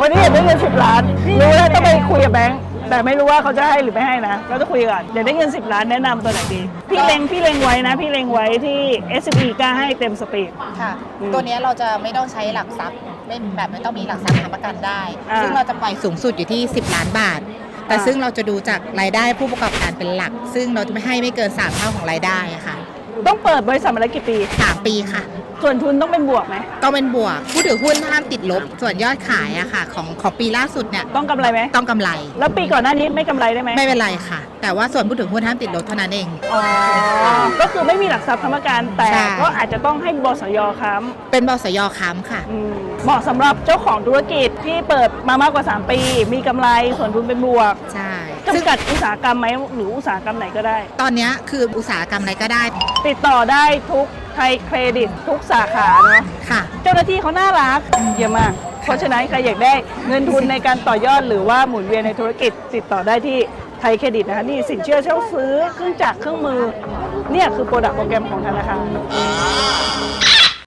วันนี้อยากได้เงินสิบล้านรู้แล้วต้องไปคุยกับแบงค์แต่ไม่รู้ว่าเขาจะให้หรือไม่ให้นะ เราจะคุยก่อนอยากได้เงิน 10 ล้านแนะนำตัวไหนดี พี่เล็งพี่เล็งไว้นะ พี่เล็งไว้ที่ s อ p กล้าให้เต็มสปีด ค่ะ อืมตัวเนี้ยเราจะไม่ต้องใช้หลักทรัพย์ไม่แบบไม่ต้องมีหลักทรัพย์ค้ำประกันได้ อ่าซึ่งเราจะปล่อยสูงสุดอยู่ที่ 10 ล้านบาท แต่อ่า ซึ่งเราจะดูจากรายได้ผู้ประกอบการเป็นหลัก ซึ่งเราจะไม่ให้ไม่เกิน 3 เท่าของรายได้อะค่ะต้องเปิดบริษัทมาแล้วกี่ปี 3 ปีค่ะ ส่วนทุนต้องเป็นบวกไหม ต้องเป็นบวก ผู้ถือหุ้นห้ามติดลบ ส่วนยอดขายอะค่ะ ของของปีล่าสุดเนี่ยต้องกำไรไหม ต้องกำไร แล้วปีก่อนหน้านี้ไม่กำไรได้ไหมไม่เป็นไรค่ะ แต่ว่าส่วนผู้ถือหุ้นห้ามติดลบเท่านั้นเอง อ๋อ ก็คือไม่มีหลักทรัพย์ค้ำประกันแต่ใช่ ก็อาจจะต้องให้บสยค้เป็นบสยค้ำค่ะำอืมเหมาะสำหรับเจ้าของธุรกิจที่เปิดมามากกว่า 3 ปี มีกำไรส่วนทุนเป็นบวกใช่ซึ่งจำกัดอุตสาหกรรมไหมหรืออุตสาหกรรมไหนก็ได้ ตอนเนี้ยคืออุตสาหกรรมอะไรก็ได้ ติดต่อได้ทุกไทยเครดิตทุกสาขาเนาะค่ะ เจ้าหน้าที่เขาน่ารักเยี่ยมมาก เพราะฉะนั้นใครอยากได้เงินทุนในการต่อยอดหรือว่าหมุนเวียนในธุรกิจติดต่อได้ที่ไทยเครดิตนะคะนี่สินเชื่อเช่าซื้อเครื่องจักรเครื่องมือเนี่ยคือโปรดักต์โปรแกรมของธนาคาร